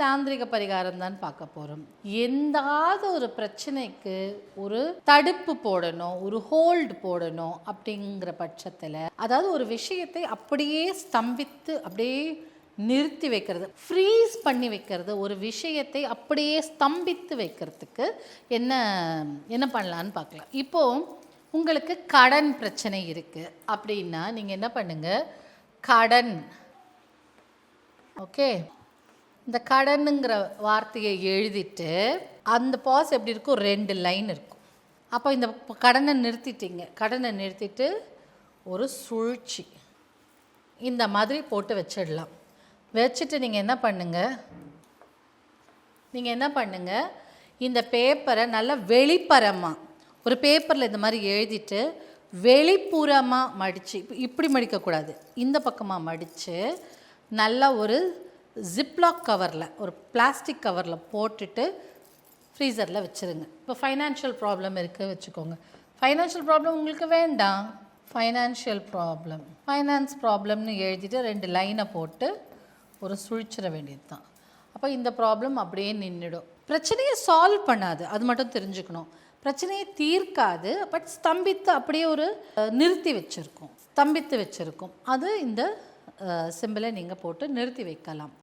தாந்திரிக பரிகாரம் தான் பார்க்க போகிறோம் எந்தாவது ஒரு பிரச்சனைக்கு ஒரு தடுப்பு போடணும் ஒரு ஹோல்டு போடணும் அப்படிங்கிற பட்சத்தில் அதாவது ஒரு விஷயத்தை அப்படியே ஸ்தம்பித்து அப்படியே நிறுத்தி வைக்கிறது ஃப்ரீஸ் பண்ணி வைக்கிறது ஒரு விஷயத்தை அப்படியே ஸ்தம்பித்து வைக்கிறதுக்கு என்ன என்ன பண்ணலான்னு பார்க்கலாம். இப்போ உங்களுக்கு கடன் பிரச்சனை இருக்குது அப்படின்னா நீங்கள் என்ன பண்ணுங்கள் கடன். ஓகே இந்த கடனுங்கிற வார்த்தையை எழுதிட்டு அந்த பாஸ் எப்படி இருக்கும்? ரெண்டு லைன் இருக்கும். அப்போ இந்த கடனை நிறுத்திட்டீங்க. கடனை நிறுத்திட்டு ஒரு சுழற்சி இந்த மாதிரி போட்டு வச்சிடலாம். வச்சுட்டு நீங்கள் என்ன பண்ணுங்க? நீங்கள் என்ன பண்ணுங்க? இந்த பேப்பரை நல்லா வெளிப்பரமாக ஒரு பேப்பரில் இந்த மாதிரி எழுதிட்டு வெளிப்புறமாக மடித்து இப்படி மடிக்கக்கூடாது. இந்த பக்கமாக மடித்து நல்லா ஒரு ஜிப்லாக் கவரில் ஒரு பிளாஸ்டிக் கவரில் போட்டுட்டு ஃப்ரீசரில் வச்சுருங்க. இப்போ ஃபைனான்ஷியல் ப்ராப்ளம் இருக்குது வச்சுக்கோங்க. ஃபைனான்ஷியல் ப்ராப்ளம் உங்களுக்கு வேண்டாம். ஃபைனான்ஷியல் ப்ராப்ளம் ஃபைனான்ஸ் ப்ராப்ளம்னு எழுதிட்டு ரெண்டு லைனை போட்டு ஒரு சுழிச்சிட வேண்டியது தான் அப்போ இந்த ப்ராப்ளம் அப்படியே நின்றுடும் பிரச்சனையை சால்வ் பண்ணாது அது மட்டும் தெரிஞ்சுக்கணும். பிரச்சனையை தீர்க்காது பட் ஸ்தம்பித்து அப்படியே ஒரு நிறுத்தி வச்சுருக்கும். ஸ்தம்பித்து வச்சுருக்கும். அது இந்த சிம்பிளை நீங்கள் போட்டு நிறுத்தி வைக்கலாம்.